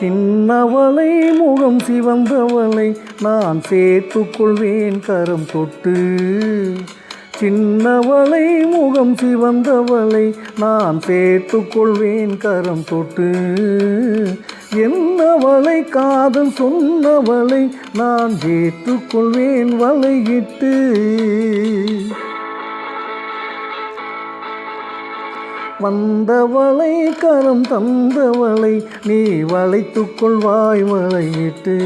சின்னவளை முகம் சிவந்தவளை நான் சேர்த்துக்கொள்வேன் கரம் தொட்டு. சின்னவளை முகம் சிவந்தவளை நான் சேர்த்துக்கொள்வேன் கரம் தொட்டு. என்னவளை காதல் சொன்னவளை நான் சேர்த்துக் கொள்வேன் வலையிட்டு வந்தவளை கரம் தந்தவளை நீ வளைத்துக் கொள்வாய் வளையிட்டு.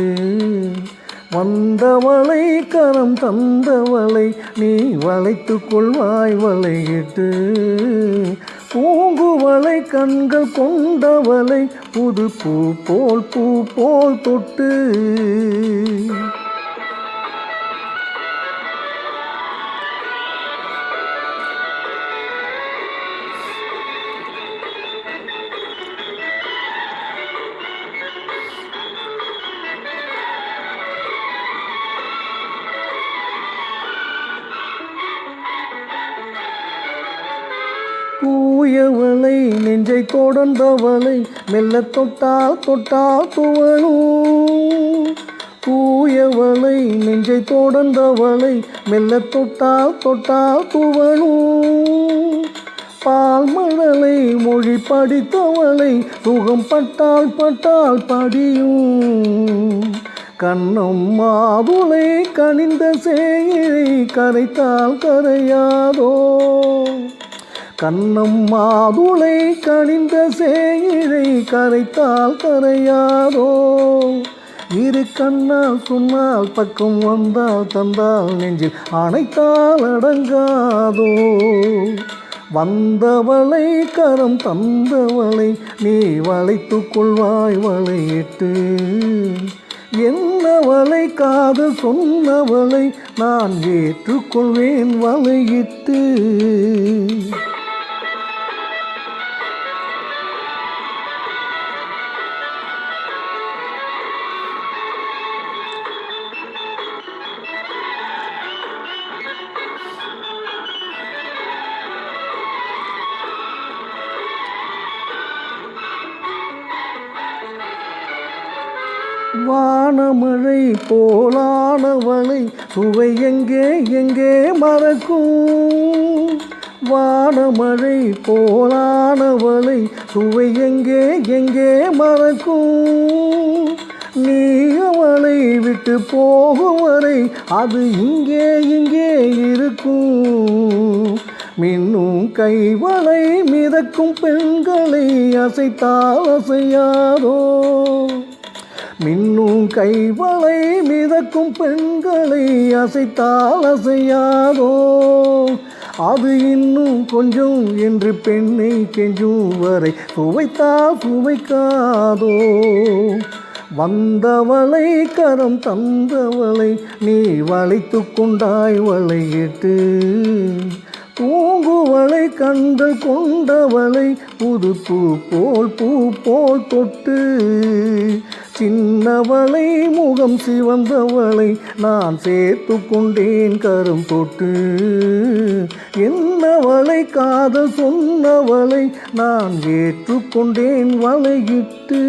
வந்தவளை கரம் தந்தவளை நீ வளைத்துக் கொள்வாய் வளையிட்டு. பூங்குவளை கண்கள் கொண்டவளை புது பூ போல் பூ போல் தொட்டு. தூயவளை நெஞ்சை தொடர்ந்தவளை மெல்ல தொட்டால் தொட்டால் துவளும். தூயவளை நெஞ்சை தொடர்ந்தவளை மெல்ல தொட்டால் தொட்டால் துவளும். பால் மழலை மொழி படித்தவளை சுகம் பட்டால் பட்டால் படியும். கண்ணம் மாதுளை கனிந்த சேயிழை கரைத்தால் கரையாதோ. கண்ணம் மாதுளை கனிந்த சேயிழை கரைத்தால் கரையாதோ? இரு கண்ணால் சொன்னால் பக்கம் வந்தால் தந்தால் நெஞ்சில் அணைத்தால் அடங்காதோ? வந்தவளை கரம் தந்தவளை நீ வளைத்து கொள்வாய் வளையிட்டு. என்னவளை காது சொன்னவளை நான் ஏற்றுக்கொள்வேன் வளையிட்டு. வானமழை போலானவளை சுவை எங்கே எங்கே மறக்கும்? வானமழை போலானவளை சுவை எங்கே எங்கே மறக்கும்? நீ அவளை விட்டு போகும் வரை அது இங்கே இங்கே இருக்கும். மின்னும் கைவளை மிதக்கும் பெண்களை அசைத்தால் அசையாதோ? மின்னும் கைவளை மிதக்கும் பெண்களை அசைத்தால் அசையாதோ? அது இன்னும் கொஞ்சம் என்று பெண்ணை கெஞ்சும் வரை சுவைத்தால் சுவைக்காதோ? வந்தவளை கரம் தந்தவளை நீ வளைத்து கொண்டாய் வளையிட்டு பூங்குவளை கண்டு கொண்டவளை புது பூ போல் பூ போல் தொட்டு சின்னவளை முகம் சிவந்தவளை நான் சேர்த்து கொண்டேன் கரும் தொட்டு என்னவளை காதல் சொன்னவளை நான் ஏற்றுக்கொண்டேன் வலையிட்டு